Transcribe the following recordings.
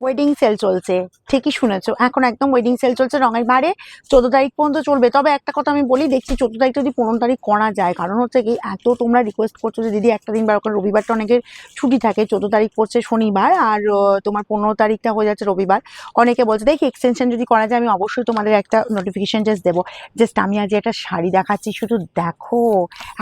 Wedding sell চলছে। ঠিকই শুনেছো। এখন একদম ওয়েডিং সেল চলছে রঙের বারে, চোদ্দ তারিখ পর্যন্ত চলবে। তবে একটা কথা আমি বলি, দেখছি চোদ্দ তারিখ যদি পনেরো তারিখ করা যায়, কারণ হচ্ছে কি এত তোমরা রিকোয়েস্ট করছ যে দিদি একটা দিন বার করে রবিবারটা অনেকের ছুটি থাকে, চোদ্দ তারিখ পড়ছে শনিবার আর তোমার পনেরো তারিখটা হয়ে যাচ্ছে রবিবার। অনেকে বলছে, দেখি এক্সটেনশন যদি করা যায়, আমি অবশ্যই তোমাদের একটা নোটিফিকেশন জাস্ট দেবো। জাস্ট আমি আজ একটা শাড়ি দেখাচ্ছি, শুধু দেখো,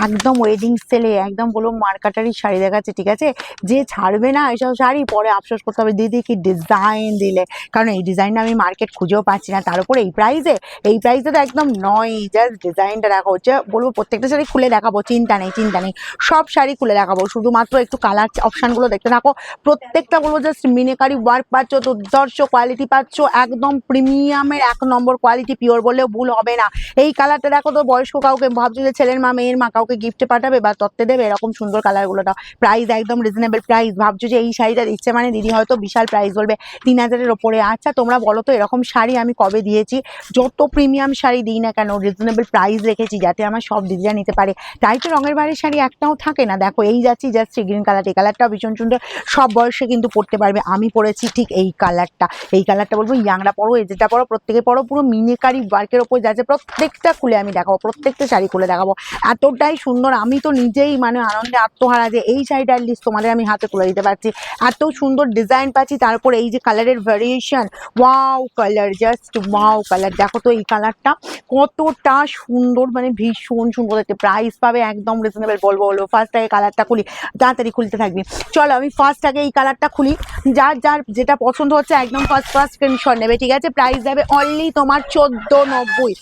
একদম ওয়েডিং সেলে একদম বলো মার্কাটারি শাড়ি দেখাচ্ছে, ঠিক আছে? যে ছাড়বে না এসব শাড়ি, পরে আফসোস করতে হবে, দিদি কি ডিজাইন দিলে? কারণ এই ডিজাইনটা আমি মার্কেট খুঁজেও পাচ্ছি না। তার উপরে এই প্রাইসে এই প্রাইসে তো একদম নয়। জাস্ট ডিজাইনটা দেখো হচ্ছে। বলব প্রত্যেকটা শাড়ি খুলে দেখাবো, চিন্তা নেই চিন্তা নেই। সব শাড়ি খুলে দেখাবো। শুধুমাত্র একটু কালার অপশানগুলো দেখতে থাকো। প্রত্যেকটা বলব জাস্ট মিনেকারি ওয়ার্ক পাচ্ছ, দুর্ধর্ষ কোয়ালিটি পাচ্ছ। একদম প্রিমিয়ামের এক নম্বর কোয়ালিটি পিওর বললেও ভুল হবে না। এই কালারটা দেখো তো, বয়স্ক কাউকে ভাবছ যে ছেলের মা, মেয়ের মা কাউকে গিফটে পাঠাবে বা তত্ত্বে দেবে? এরকম সুন্দর কালারগুলো দাও। প্রাইস একদম রিজনেবল প্রাইস ভাবছ যে এই শাড়িটা দিচ্ছে মানে দিদি হয়তো বিশাল প্রাইস বলবে। তিন হাজারের ওপরে আচ্ছা তোমরা বলো তো এরকম শাড়ি আমি কবে দিয়েছি? যত প্রিমিয়াম শাড়ি দিই না কেন রিজনেবল প্রাইস রেখেছি যাতে আমার সব দিদিরা নিতে পারে। তাই তো রঙের বাড়ির শাড়ি একটাও থাকে না। দেখো, এই যাচ্ছি যাচ্ছি গ্রিন কালার এই কালারটাও ভীষণ সুন্দর। সব বয়সে কিন্তু পড়তে পারবে। আমি পরেছি ঠিক এই কালারটা এই কালারটা বলব ইয়াংরা পরো এজেটা পরো, প্রত্যেকে পরো, পুরো মিনিকারি ওয়ার্কের ওপর যাচ্ছে। প্রত্যেকটা খুলে আমি দেখাবো, প্রত্যেকটা শাড়ি খুলে দেখাবো। এতটাই সুন্দর। আমি তো নিজেই মানে আনন্দে আত্মহারা যে এই শাড়িটা লিস্ট তোমাদের আমি হাতে তুলে দিতে পারছি। এত সুন্দর ডিজাইন পাচ্ছি। তারপর এই যে কালারের variation wow colour just wow colour দেখো তো এই কালারটা কতটা সুন্দর মানে ভীষণ সুন্দর দেখতে। প্রাইস পাবে একদম রিজনেবল বলব বলব। ফার্স্ট আগে কালারটা খুলি, তাড়াতাড়ি খুলতে থাকবি। চলো আমি ফার্স্ট আগে এই কালারটা খুলি। যার যার যেটা পছন্দ হচ্ছে একদম ফার্স্ট ফার্স্ট স্ক্রিনশট নেবে, ঠিক আছে? প্রাইস যাবে অনলি তোমার চোদ্দ নব্বই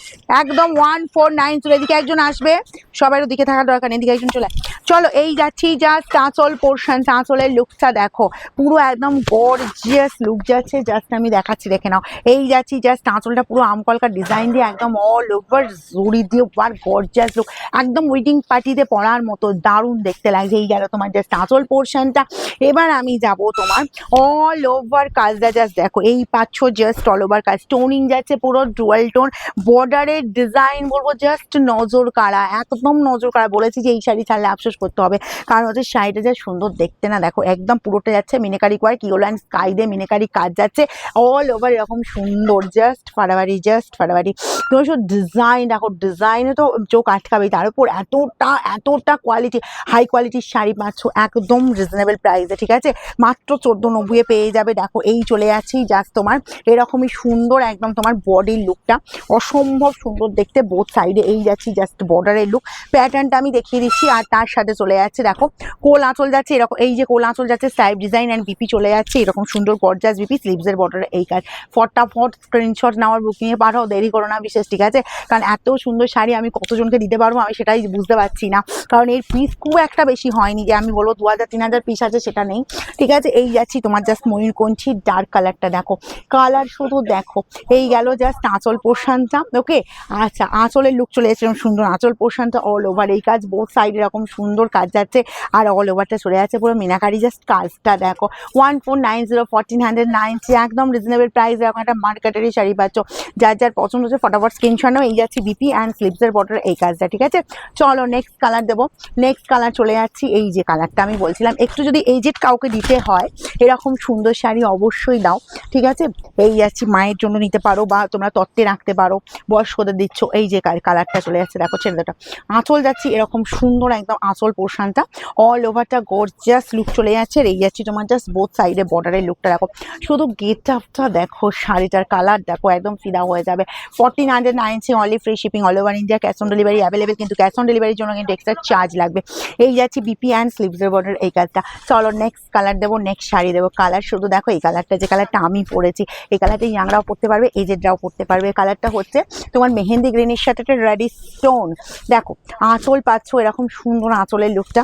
একদম ওয়ান ফোর নাইন চলে এদিকে একজন আসবে। সবাই দিকে থাকার দরকার নেই, এদিকে একজন চলে। চলো এই যাচ্ছি জাস্ট চাঁচল পোর্শন চাঁচলের লুকটা দেখো। পুরো একদম গর্জিয়াস লুক যাচ্ছে। জাস্ট আমি দেখাচ্ছি, দেখে নাও। এই যাচ্ছি জাস্ট আঁচলটা পুরো আমকলকার ডিজাইন দিয়ে একদম অল ওভার জড়ি দিয়ে আর গর্জিয়াস লুক একদম ওয়েডিং পার্টিতে পরার মতো, দারুণ দেখতে লাগছে। এই গেল তোমার জাস্ট চাঁচল পোর্শনটা এবার আমি যাব তোমার অল ওভার কাজটা জাস্ট দেখো, এই পাচ্ছ জাস্ট অল ওভার কাজ টোনিং যাচ্ছে পুরো ডুয়াল টোন বর্ডারের ডিজাইন বলব জাস্ট নজর কাড়া, একদম নজর কাড়া। বলেছি যে এই শাড়ি ছাড়লে আফসোস করতে হবে। কারণ হচ্ছে শাড়িটা যা সুন্দর দেখতে না, দেখো, একদম পুরোটা যাচ্ছে, মিনেকারি কোয়ার কিওলা অ্যান্ড স্কাই দিয়ে মিনেকারি কাজ যাচ্ছে। অল ওভার এরকম সুন্দর জাস্ট ফাড়াবাড়ি জাস্ট ফাড়াবাড়ি তুমি শুধু ডিজাইন দেখো ডিজাইনে তো চোখ আটকাবেই। তার উপর এতটা এতটা কোয়ালিটি হাই কোয়ালিটির শাড়ি পাচ্ছ, একদম রিজনেবল প্রাইসে ঠিক আছে? মাত্র চোদ্দ নব্বইয়ে পেয়ে যাবে। দেখো, এই চলে যাচ্ছি জাস্ট তোমার এরকমই সুন্দর, একদম তোমার বডির লুকটা অসম্ভব সুন্দর দেখতে বোথ সাইডে এই যাচ্ছি জাস্ট বর্ডারের লুক প্যাটার্নটা আমি দেখিয়ে দিচ্ছি, আর তার সাথে চলে যাচ্ছে, দেখো, কোল আঁচল যাচ্ছে, এরকম, এই যে কোল আঁচল যাচ্ছে স্টাইপ ডিজাইন অ্যান্ড বিপি চলে যাচ্ছে, এরকম সুন্দর গর্জাস বিপি স্লিভসের বর্ডারে এই কাজ ফটাফট স্ক্রিনশট নেওয়ার বুকিংয়ে পাঠাও, দেরি করো না বিশেষ, ঠিক আছে? কারণ এত সুন্দর শাড়ি আমি কতজনকে দিতে পারব আমি সেটাই বুঝতে পারছি না। কারণ এর পিস খুব একটা বেশি হয়নি যে আমি বলব দু হাজার, তিন হাজার পিস আছে সেটা নেই। ঠিক আছে? এই যাচ্ছি তোমার জাস্ট ময়ূরকঞ্চি ডার্ক কালারটা দেখো। কালার শুধু দেখো। এই গেল জাস্ট আঁচল পোর্শনটা ওকে আচ্ছা আঁচলের লুক চলে এরকম সুন্দর আঁচল পোর্শনটা অল ওভার এই কাজ বোথ সাইড এরকম সুন্দর কাজ যাচ্ছে আর অল ওভারটা চলে যাচ্ছে। পুরো মিনাকারি জাস্ট কাজটা দেখো। One four nine zero fourteen hundred ninety একদম রিজনেবল প্রাইস এরকম একটা মার্কেটেরই শাড়ি পাচ্ছ। যার যার পছন্দ হচ্ছে ফটাফট স্ক্রিনশট নাও এই যাচ্ছি বিপি অ্যান্ড স্লিপসের বর্ডার এই কাজটা, ঠিক আছে? চলো নেক্সট কালার দেবো। নেক্সট কালার চলে যাচ্ছি। এই যে কালারটা আমি বলছিলাম, একটু যদি এজেড কাউকে দিতে হয়, এরকম সুন্দর শাড়ি অবশ্যই দাও, ঠিক আছে? এই যাচ্ছি, মায়ের জন্য নিতে পারো বা তোমরা তত্ত্বে রাখতে পারো, বয়স্কদের দিচ্ছ। এই যে কালারটা চলে যাচ্ছে, দেখো ছেলেটা। আঁচল যাচ্ছি, এরকম সুন্দর একদম আঁচল পোর্শনটা অল ওভারটা গর্জিয়াস লুক চলে যাচ্ছে। এই যাচ্ছি তোমার জাস্ট বোথ সাইডে বর্ডারের লুকটা দেখো। শুধু গেট আপটা দেখো শাড়িটার কালার দেখো একদম ফিদা হয়ে যাবে। Fourteen hundred ninety only free shipping all over India cash on delivery available কিন্তু ক্যাশ অন ডেলিভারির জন্য কিন্তু এক্সট্রা চার্জ লাগবে। এই যাচ্ছি বিপি অ্যান্ড স্লিভসের বর্ডার এই কালারটা চলো নেক্সট কালার দেবো নেক্সট শাড়ি দেবো। কালার শুধু দেখো, এই কালারটা যে কালারটা আমি পরেছি, এই কালারটা ইয়াংরাও পরতে পারবে এজেডরাও পরতে পারবে। কালারটা হচ্ছে তোমার মেহেন্দি গ্রিনের সাথে একটা রেডি স্টোন দেখো, আঁচল পাচ্ছ এরকম সুন্দর আঁচলের লুকটা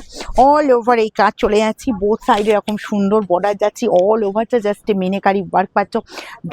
অল ওভার এই কাজ চলে যাচ্ছি বোথ সাইডে এরকম সুন্দর বর্ডার যাচ্ছি। অল ওভারটা জাস্ট মিনেকারি ওয়ার্ক পাচ্ছ।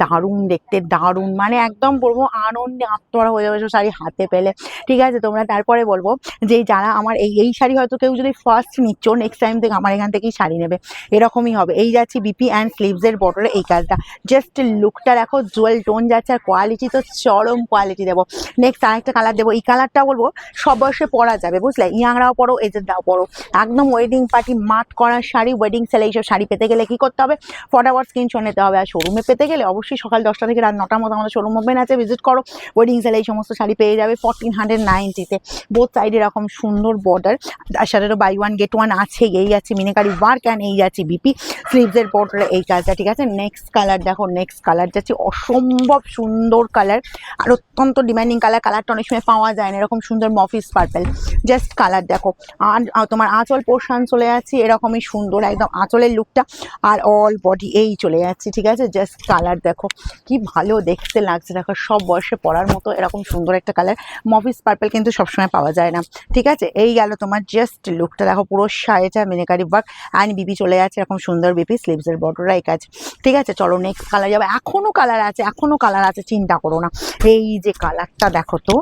দারুণ, দেখতে দারুণ। মানে একদম বলব আনন্দে আত্মরা হয়ে যাবে শাড়ি হাতে পেলে। ঠিক আছে, তোমরা তারপরে বলব যে যারা আমার এই এই শাড়ি হয়তো কেউ যদি ফার্স্ট নিচ্ছ নেক্সট টাইম থেকে আমার এখান থেকেই শাড়ি নেবে। এরকমই হবে। এই যাচ্ছে বিপি অ্যান্ড স্লিভসের বটলে এই কাজটা। জাস্ট লুকটা দেখো জুয়েল টোন যাচ্ছে আর কোয়ালিটি তো চরম কোয়ালিটি দেবো। নেক্সট আরেকটা কালার দেবো। এই কালারটা বলব, সব বয়সে পরা যাবে, বুঝলে? ইয়াংরাও পরো এজেন্টরাও পরো। একদম ওয়েডিং পার্টি মাঠ করার শাড়ি ওয়েডিং সেলে এইসব শাড়ি পেতে গেলে কি করতে হবে? ফটাফট স্ক্রিনশট নিতে হবে আর শোরুমে পেতে গেলে অবশ্যই সকাল দশটা থেকে রাত নটার মতো আমাদের শোরুম ওপেন আছে। ভিজিট করো ওয়েডিং সেলে এই সমস্ত শাড়ি পেয়ে যাবে ফোরটিন হান্ড্রেড নাইনটিতে বোথ সাইডে এরকম সুন্দর বর্ডার তার সাথে বাই ওয়ান গেট ওয়ান আছে এই আছে, মিনেকারি ওয়ার্ক অ্যান্ড এই যাচ্ছে বিপি স্লিভসের বর্ডারে এই কাজটা, ঠিক আছে? নেক্সট কালার দেখো নেক্সট কালার যাচ্ছে অসম্ভব সুন্দর কালার আর অত্যন্ত ডিমান্ডিং কালার কালারটা অনেক সময় পাওয়া যায় না, এরকম সুন্দর মফিস পার্পেল জাস্ট কালার দেখো। আর তোমার আঁচল পোর্শন চলে যাচ্ছে, এরকমই সুন্দর, একদম আঁচলের লুকটা আর অল বডি এই চলে যাচ্ছে, ঠিক আছে? জাস্ট কালার দেখো, কি ভালো দেখতে লাগছে। দেখো, সব বয়সে পরার মতো এরকম সুন্দর একটা কালার মফিস পার্পেল কিন্তু সবসময় পাওয়া যায় না। ঠিক আছে? এই গেল তোমার জাস্ট লুকটা দেখো, পুরো শাড়িটা মিনেকারি ওয়ার্ক অ্যান্ড বিপি চলে যাচ্ছে এরকম সুন্দর বিপি স্লিভসের বর্ডার এই কাজ। ঠিক আছে? চলো নেক্সট কালার যাবে। এখনও কালার আছে এখনও কালার আছে, চিন্তা করো না। এই যে কালারটা দেখো তো,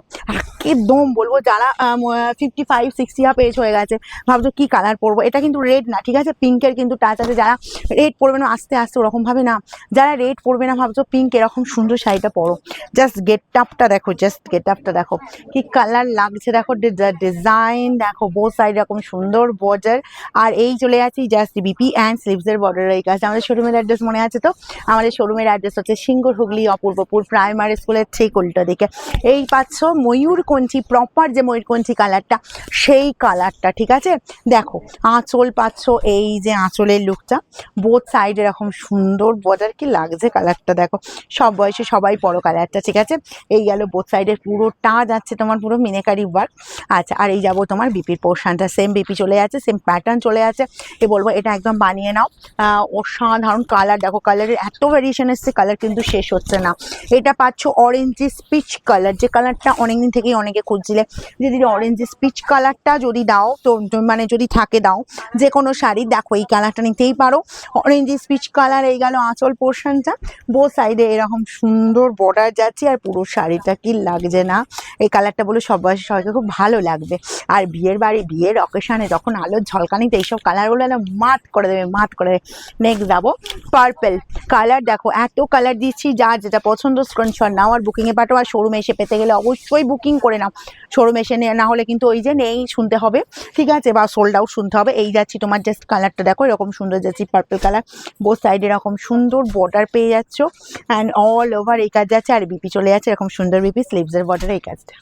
একদম বলব যারা fifty five sixty up age হয়ে গেছে, ভাবছ কি কালার পরবো? এটা কিন্তু রেড না, ঠিক আছে? পিঙ্কের কিন্তু টাচ আছে। যারা রেড পরবে না, আস্তে আস্তে ওরকমভাবে না। যারা রেড পরবে না, ভাবছ পিঙ্ক এরকম সুন্দর শাড়িটা পরো। জাস্ট গেট আপটা দেখো জাস্ট গেট আপটা দেখো। কি কালার লাগছে দেখো ডিজাইন দেখো বো সাইড এরকম সুন্দর বর্ডার। আর এই চলে যাচ্ছি জাস্ট বিপি অ্যান্ড স্লিভসের বর্ডার এই কাজ আমাদের শোরুমের অ্যাড্রেস মনে আছে তো? আমাদের শোরুমের অ্যাড্রেস হচ্ছে সিঙ্গুর হুগলি, অপূর্বপুর প্রাইমারি স্কুলের ঠিক উল্টো দিকে। এই পাচ্ছ ময়ূরকঞ্চি প্রপার যে ময়ূরকঞ্চি কালারটা সেই কালারটা ঠিক আছে? দেখো, আঁচল পাচ্ছ, এই যে আঁচলের লুকটা বোথ সাইড এরকম সুন্দর বর্ডার কি লাগছে কালারটা দেখো। সব বয়সে সবাই পরো কালারটা ঠিক আছে? এই গেল বোথ সাইডের পুরোটা যাচ্ছে তোমার পুরো মিনেকারি ওয়ার্ক আচ্ছা আর এই যাব তোমার বিপির পোর্শনটা সেম বিপি চলে যাচ্ছে সেম প্যাটার্ন চলে যাচ্ছে এ বলব, এটা একদম বানিয়ে নাও। অসাধারণ কালার দেখো কালারের এত ভ্যারিয়েশন এসছে কালার কিন্তু শেষ হচ্ছে না। এটা পাচ্ছ অরেঞ্জি স্পিচ কালার যে কালারটা অনেকদিন থেকেই অনেকে খুঁজছিলে, যে দিদি স্পিচ কালারটা যদি দাও, তো মানে যদি থাকে দাও, যে কোনো শাড়ি, দেখো এই কালারটা নিতেই পারো। অরেঞ্জি স্পিচ কালার এই গেল আঁচল পোর্শনটা বো সাইডে এরকম সুন্দর বর্ডার যাচ্ছে আর পুরো শাড়িটা কি লাগছে না। এই কালারটা বলে সব বয়সে সবাইকে খুব ভালো লাগবে। আর বিয়ের বাড়ি, বিয়ের অকেশানে যখন আলোর ঝলকানিতে এইসব কালারগুলো না মাত করে দেবে, মাত করে দেবে। নেক্সট যাব পার্পেল কালার দেখো, এত কালার দিচ্ছি, যার যেটা পছন্দ স্ক্রিনশট নাও আর বুকিংয়ে পাঠাও। আর শোরুমে এসে পেতে গেলে অবশ্যই বুকিং করে নাও। শোরুমে এসে নে- হলে কিন্তু ওই যে নেই, শুনতে হবে। ঠিক আছে, বা সোল্ড আউট শুনতে হবে। এই যাচ্ছি তোমার জাস্ট কালারটা দেখো, এরকম সুন্দর যাচ্ছি পার্পল কালার বোথ সাইডে এরকম সুন্দর বর্ডার পেয়ে যাচ্ছ। অ্যান্ড অল ওভার এই কাজ যাচ্ছে আর বিপি চলে যাচ্ছে এরকম সুন্দর বিপি স্লিভসের বর্ডার এই কাজটা।